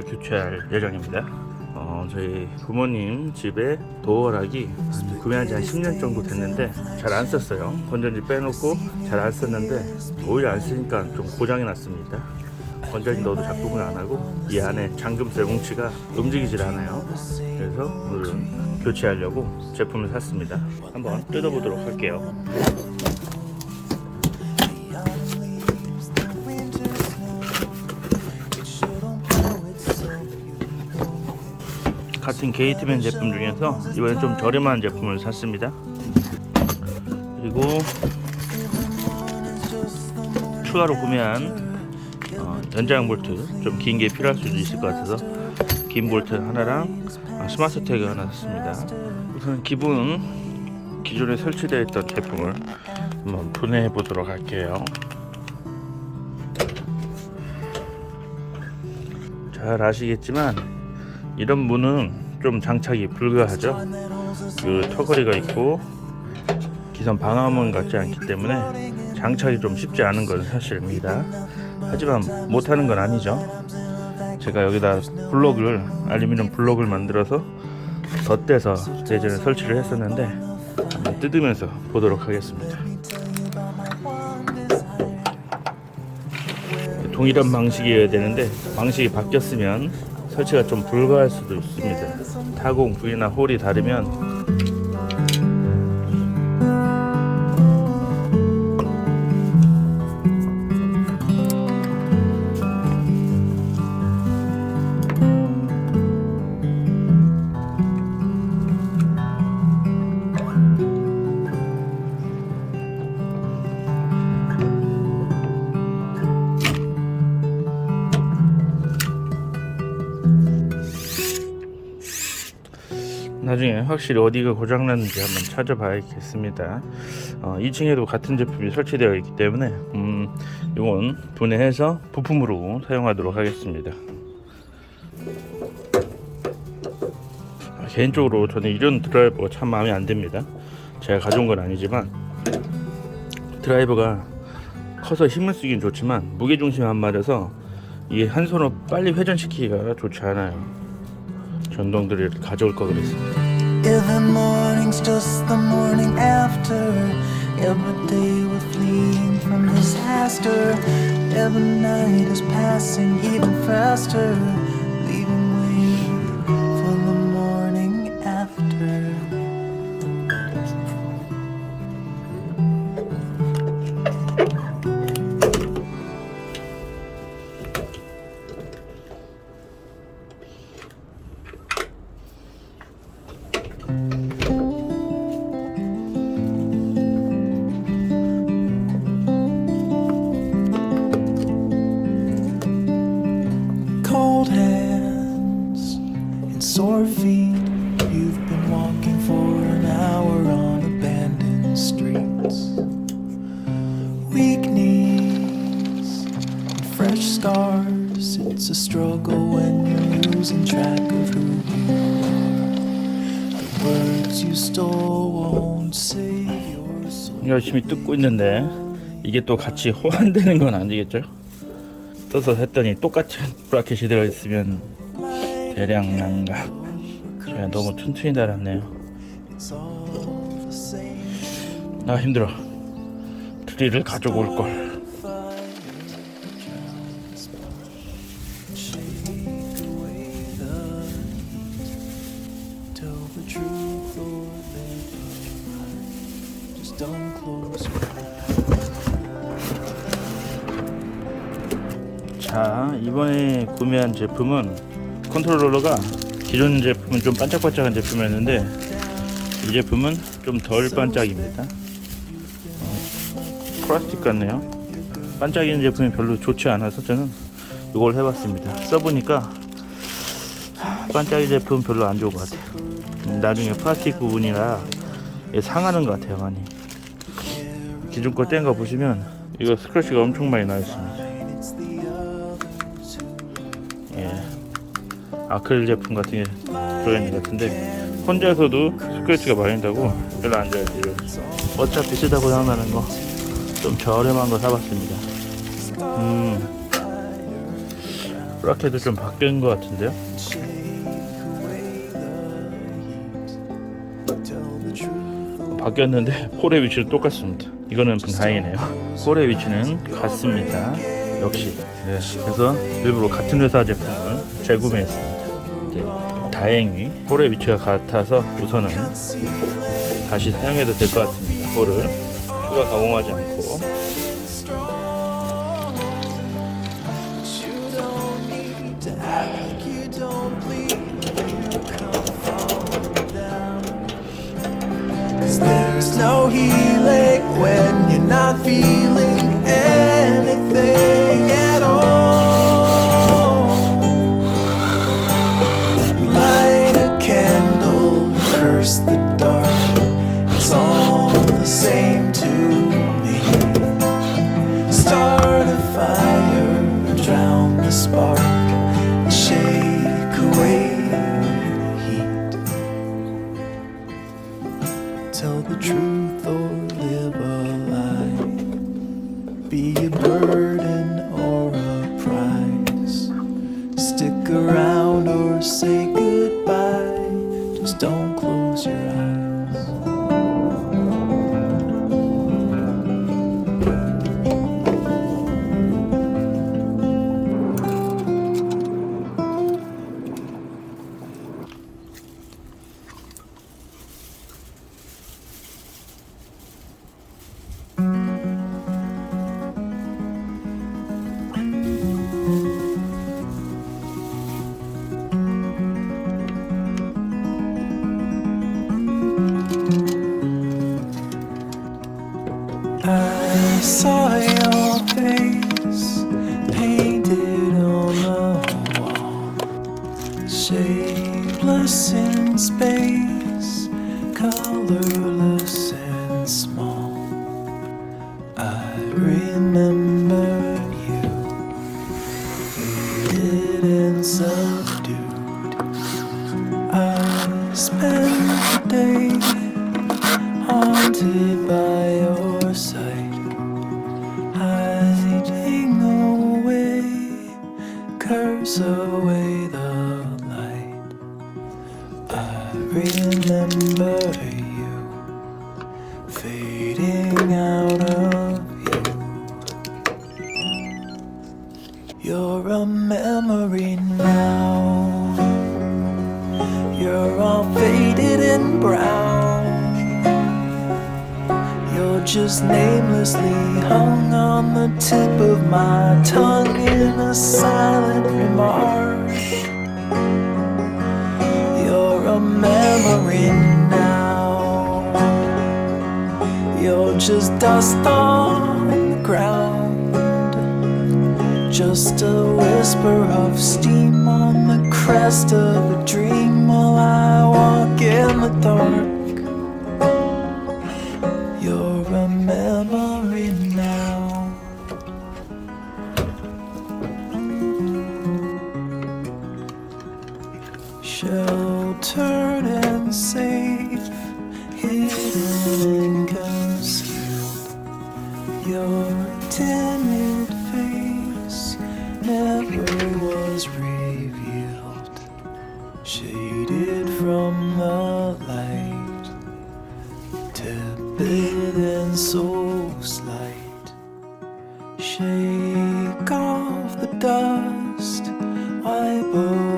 도어락을 교체할 예정입니다. 어, 저희 부모님 집에 도어락이 한 구매한 지 한 10년 정도 됐는데 잘 안 썼어요. 건전지 빼놓고 잘 안 썼는데 오히려 안 쓰니까 좀 고장이 났습니다. 건전지 넣어도 작동을 안 하고 이 안에 잠금쇠 뭉치가 움직이질 않아요. 그래서 오늘은 교체하려고 제품을 샀습니다. 한번 뜯어보도록 할게요. 같은 게이트맨 제품 중에서 이번엔 좀 저렴한 제품을 샀습니다. 그리고 추가로 구매한 어, 연장 볼트 좀 긴 게 필요할 수도 있을 것 같아서 긴 볼트 하나랑 아, 스마트 태그 하나 샀습니다. 우선 기본 기존에 설치되어 있던 제품을 한번 분해해 보도록 할게요. 잘 아시겠지만 이런 문은 좀 장착이 불가하죠. 그 턱걸이가 있고 기선 방화문 같지 않기 때문에 장착이 좀 쉽지 않은 건 사실입니다. 하지만 못하는 건 아니죠. 제가 여기다 블록을 알루미늄 블록을 만들어서 덧대서 예전에 설치를 했었는데 한번 뜯으면서 보도록 하겠습니다. 동일한 방식이어야 되는데 방식이 바뀌었으면 설치가 좀 불가할 수도 있습니다. 타공 부위나 홀이 다르면 나중에 확실히 어디가 고장났는지 한번 찾아봐야겠습니다. 어, 2층에도 같은 제품이 설치되어 있기 때문에 음, 이건 분해해서 부품으로 사용하도록 하겠습니다. 아, 개인적으로 저는 이런 드라이버가 참 마음에 안 듭니다. 제가 가져온 건 아니지만 드라이버가 커서 힘을 쓰긴 좋지만 무게 중심 안 맞아서 이게 한 손으로 빨리 회전시키기가 좋지 않아요. 전동들을 가져올 거 그랬습니다. Every morning's just the morning after. Every day we're fleeing from disaster. Every night is passing even faster. Leaving 열심히 뜯고 있는데 이게 또 같이 호환되는 건 아니겠죠? 떠서 했더니 똑같은 브라켓이 들어있으면 대량 난가 너무 튼튼히 달았네요. 나 힘들어 드릴을 가지고 올걸 자 이번에 구매한 제품은 컨트롤러가 기존 제품은 좀 반짝반짝한 제품이었는데 이 제품은 좀 덜 반짝입니다. 어, 플라스틱 같네요. 반짝이는 제품이 별로 좋지 않아서 저는 이걸 해봤습니다. 써보니까 하, 반짝이 제품 별로 안 좋은 것 같아요. 음, 나중에 플라스틱 부분이라 상하는 것 같아요 많이. 기존 거 뗀 거 보시면 이거 스크래치가 엄청 많이 나 있습니다 아크릴 제품 같은 게 들어있는 것 같은데 혼자서도 스크래치가 많이 난다고 별로 안 좋아해요 어차피 쓰다 고장나는 거 좀 저렴한 거 사봤습니다 음 브라켓도 좀 바뀐 것 같은데요? 바뀌었는데 홀의 위치는 똑같습니다. 이거는 다행이네요. 홀의 위치는 같습니다. 역시. 네, 그래서 일부러 같은 회사 제품을 재구매했습니다. 이제 다행히 홀의 위치가 같아서 우선은 다시 사용해도 될 것 같습니다. 홀을 추가 가공하지 않고 no healing when you're not feeling anything I saw your face painted on the wall, shapeless in space, curse away the light. I remember you fading out of you. You're a memory now. You're all faded and brown. Just namelessly hung on the tip of my tongue in a silent remark. You're a memory now. You're just dust on the ground. Just a whisper of steam on the crest of a dream while I walk in the dark. past. Why?